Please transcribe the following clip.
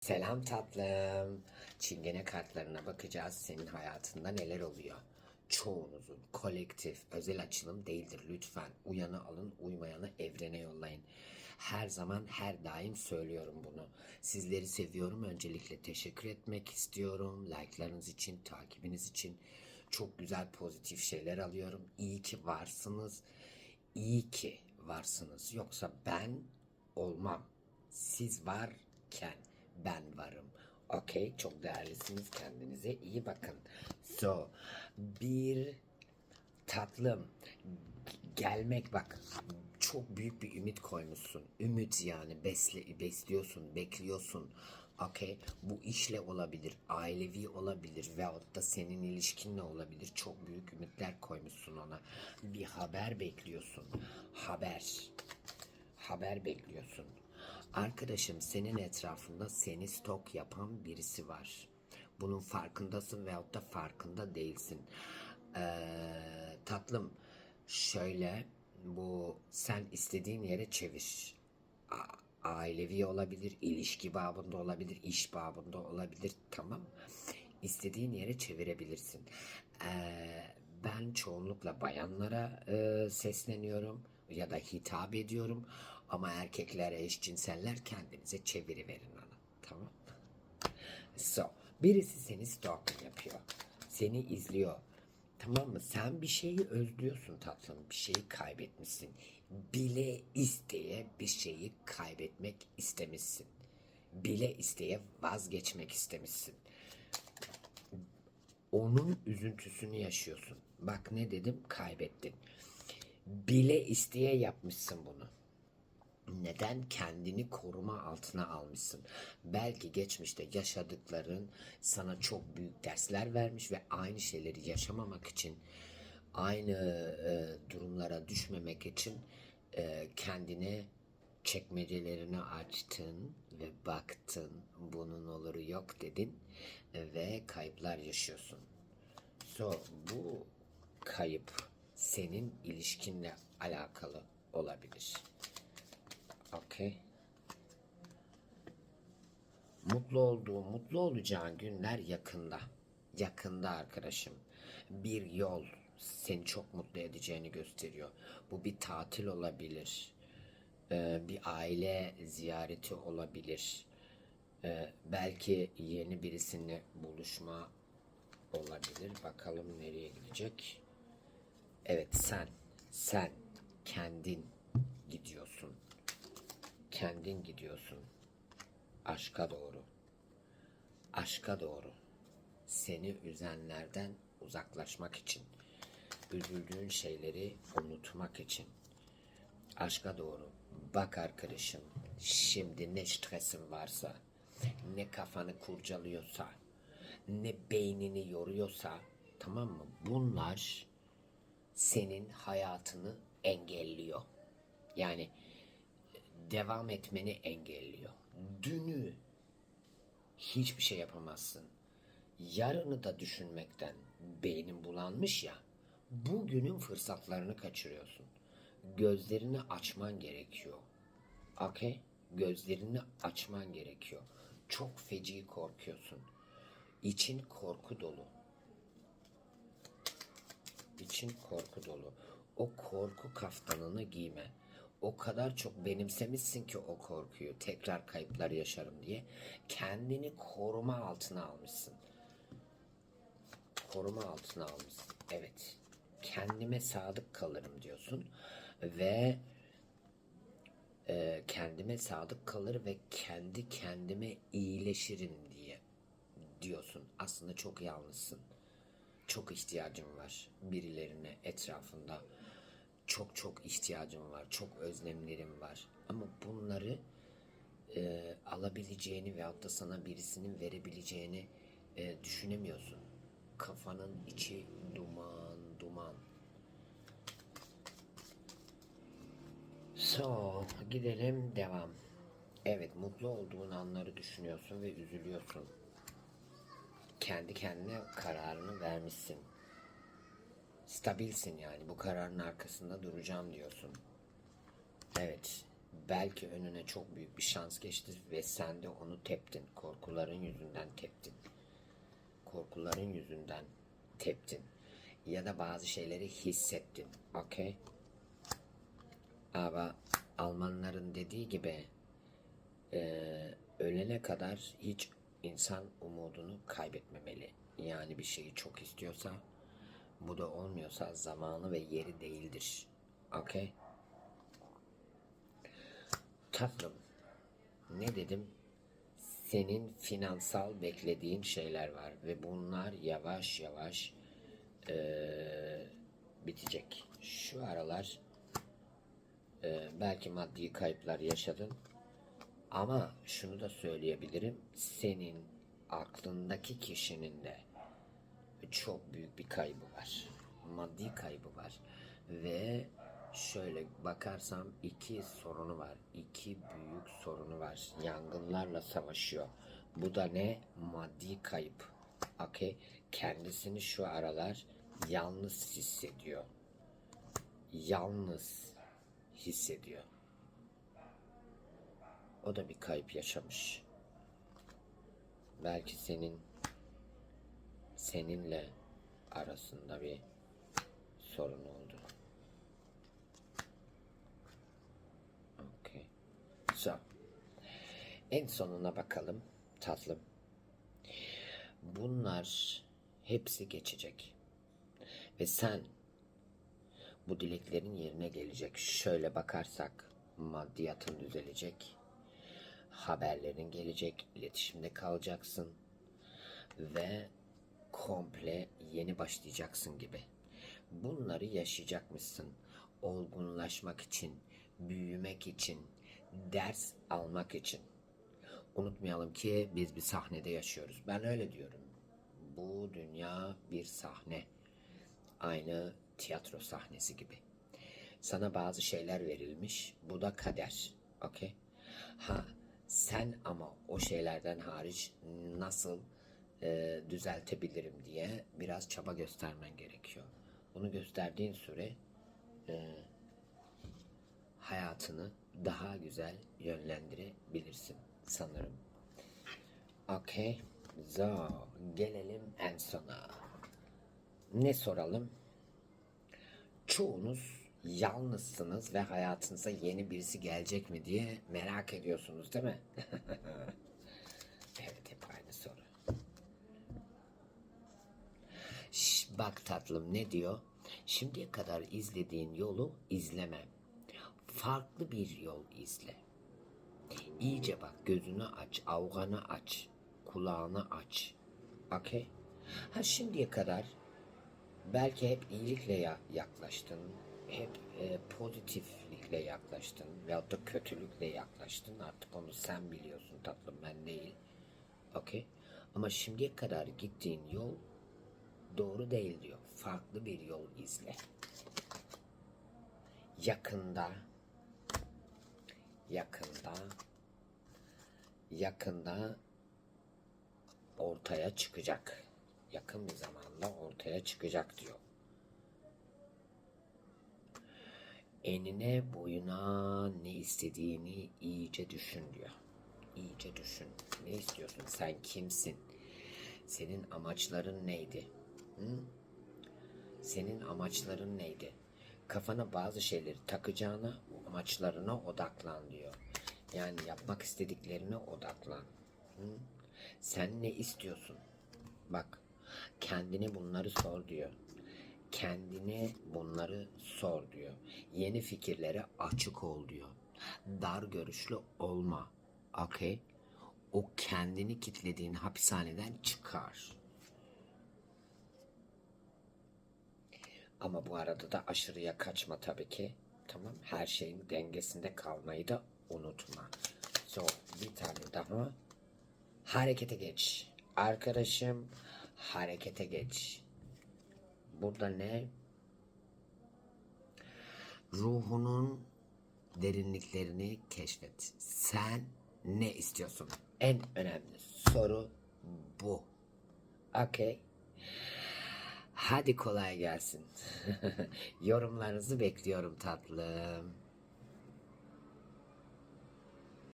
Selam tatlım. Çingene kartlarına bakacağız. Senin hayatında neler oluyor? Çoğunuzun kolektif özel açılım değildir. Lütfen uyanı alın, uymayanı evrene yollayın. Her zaman her daim söylüyorum bunu. Sizleri seviyorum. Öncelikle teşekkür etmek istiyorum. Like'larınız için, takibiniz için. Çok güzel pozitif şeyler alıyorum. İyi ki varsınız. İyi ki varsınız. Yoksa ben olmam. Siz varken ben varım. Okey, çok değerlisiniz. Kendinize iyi bakın. So, bir tatlım gelmek bak çok büyük bir ümit koymuşsun. Ümit yani besle, besliyorsun, bekliyorsun. Okey. Bu işle olabilir, ailevi olabilir veyahut da senin ilişkinle olabilir. Çok büyük ümitler koymuşsun ona. Bir haber bekliyorsun. Haber haber bekliyorsun. Arkadaşım senin etrafında seni stok yapan birisi var. Bunun farkındasın veyahut da farkında değilsin. Ee, tatlım şöyle bu sen istediğin yere çevir. A- ailevi olabilir, ilişki babında olabilir, iş babında olabilir tamam. İstediğin yere çevirebilirsin. Ee, ben çoğunlukla bayanlara e, sesleniyorum ya da hitap ediyorum ama erkeklere eşcinseller kendinize çeviriverin onu. Tamam mı? So, birisi seni stalking yapıyor. Seni izliyor. Tamam mı? Sen bir şeyi özlüyorsun tatlım. Bir şeyi kaybetmişsin. Bile isteye bir şeyi kaybetmek istemişsin. Bile isteye vazgeçmek istemişsin. Onun üzüntüsünü yaşıyorsun. Bak ne dedim? Kaybettin. Bile isteye yapmışsın bunu. Neden kendini koruma altına almışsın? Belki geçmişte yaşadıkların sana çok büyük dersler vermiş ve aynı şeyleri yaşamamak için, aynı e, durumlara düşmemek için e, kendine çekmecelerini açtın ve baktın bunun oluru yok dedin ve kayıplar yaşıyorsun. So bu kayıp senin ilişkinle alakalı olabilir. Okey. Mutlu olduğu, mutlu olacağın günler yakında. Yakında arkadaşım. Bir yol seni çok mutlu edeceğini gösteriyor. Bu bir tatil olabilir. Ee, bir aile ziyareti olabilir. Ee, belki yeni birisiyle buluşma olabilir. Bakalım nereye gidecek. Evet sen, sen kendin gidiyorsun. Kendin gidiyorsun. Aşka doğru. Aşka doğru. Seni üzenlerden uzaklaşmak için. Üzüldüğün şeyleri unutmak için. Aşka doğru. Bak arkadaşım, şimdi ne stresin varsa, ne kafanı kurcalıyorsa, ne beynini yoruyorsa, tamam mı? Bunlar senin hayatını engelliyor. Yani devam etmeni engelliyor. Dünü hiçbir şey yapamazsın. Yarını da düşünmekten beynin bulanmış ya. Bugünün fırsatlarını kaçırıyorsun. Gözlerini açman gerekiyor. Okey? Gözlerini açman gerekiyor. Çok feci korkuyorsun. İçin korku dolu. İçin korku dolu. O korku kaftanını giyme. O kadar çok benimsemişsin ki o korkuyu tekrar kayıplar yaşarım diye kendini koruma altına almışsın. Koruma altına almışsın. Evet. Kendime sadık kalırım diyorsun ve e, kendime sadık kalır ve kendi kendime iyileşirim diye diyorsun. Aslında çok yalnızsın. Çok ihtiyacım var birilerine etrafında. Çok çok ihtiyacım var. Çok özlemlerim var. Ama bunları e, alabileceğini veyahut da sana birisinin verebileceğini e, düşünemiyorsun. Kafanın içi duman duman. So, gidelim devam. Evet, mutlu olduğun anları düşünüyorsun ve üzülüyorsun. Kendi kendine kararını vermişsin. Stabilsin yani. Bu kararın arkasında duracağım diyorsun. Evet. Belki önüne çok büyük bir şans geçti ve sen de onu teptin. Korkuların yüzünden teptin. Korkuların yüzünden teptin. Ya da bazı şeyleri hissettin. Okey? Ama Almanların dediği gibi eee, ölene kadar hiç insan umudunu kaybetmemeli. Yani bir şeyi çok istiyorsa bu da olmuyorsa zamanı ve yeri değildir. Okey? Tatlım, ne dedim? Senin finansal beklediğin şeyler var ve bunlar yavaş yavaş eee, bitecek. Şu aralar eee, belki maddi kayıplar yaşadın ama şunu da söyleyebilirim. Senin aklındaki kişinin de çok büyük bir kaybı var. Maddi kaybı var. Ve şöyle bakarsam iki sorunu var. İki büyük sorunu var. Yangınlarla savaşıyor. Bu da ne? Maddi kayıp. Okay? Kendisini şu aralar yalnız hissediyor. Yalnız hissediyor. O da bir kayıp yaşamış. Belki senin seninle arasında bir sorun oldu. Okay. So. En sonuna bakalım tatlım. Bunlar hepsi geçecek. Ve sen bu dileklerin yerine gelecek. Şöyle bakarsak maddiyatın düzelecek. Haberlerin gelecek. iletişimde kalacaksın. Ve komple yeni başlayacaksın gibi. Bunları yaşayacakmışsın. Olgunlaşmak için, büyümek için, ders almak için. Unutmayalım ki biz bir sahnede yaşıyoruz. Ben öyle diyorum. Bu dünya bir sahne. Aynı tiyatro sahnesi gibi. Sana bazı şeyler verilmiş. Bu da kader. Okey? Ha sen ama o şeylerden hariç nasıl e, düzeltebilirim diye biraz çaba göstermen gerekiyor. Bunu gösterdiğin süre e, hayatını daha güzel yönlendirebilirsin sanırım. Okey. So, gelelim en sona. Ne soralım? Çoğunuz yalnızsınız ve hayatınıza yeni birisi gelecek mi diye merak ediyorsunuz değil mi? evet hep aynı soru. Şş, bak tatlım ne diyor? Şimdiye kadar izlediğin yolu izleme. Farklı bir yol izle. İyice bak gözünü aç, avganı aç, kulağını aç. Okey? Ha şimdiye kadar belki hep iyilikle ya- yaklaştın, hep e, pozitiflikle yaklaştın veyahut da kötülükle yaklaştın. Artık onu sen biliyorsun tatlım ben değil. Okey? Ama şimdiye kadar gittiğin yol doğru değil diyor. Farklı bir yol izle. Yakında yakında yakında ortaya çıkacak. Yakın bir zamanda ortaya çıkacak diyor. Enine boyuna ne istediğini iyice düşün diyor. İyice düşün. Ne istiyorsun? Sen kimsin? Senin amaçların neydi? Hı? Senin amaçların neydi? Kafana bazı şeyleri takacağına amaçlarına odaklan diyor. Yani yapmak istediklerine odaklan. Hı? Sen ne istiyorsun? Bak kendine bunları sor diyor. Kendine bunları sor diyor. Yeni fikirlere açık ol diyor. Dar görüşlü olma. Okey? O kendini kitlediğin hapishaneden çıkar. Ama bu arada da aşırıya kaçma tabii ki. Tamam her şeyin dengesinde kalmayı da unutma. So bir tane daha. Harekete geç. Arkadaşım harekete geç. Burada ne? Ruhunun derinliklerini keşfet. Sen ne istiyorsun? En önemli soru bu. Okey. Hadi kolay gelsin. Yorumlarınızı bekliyorum tatlım.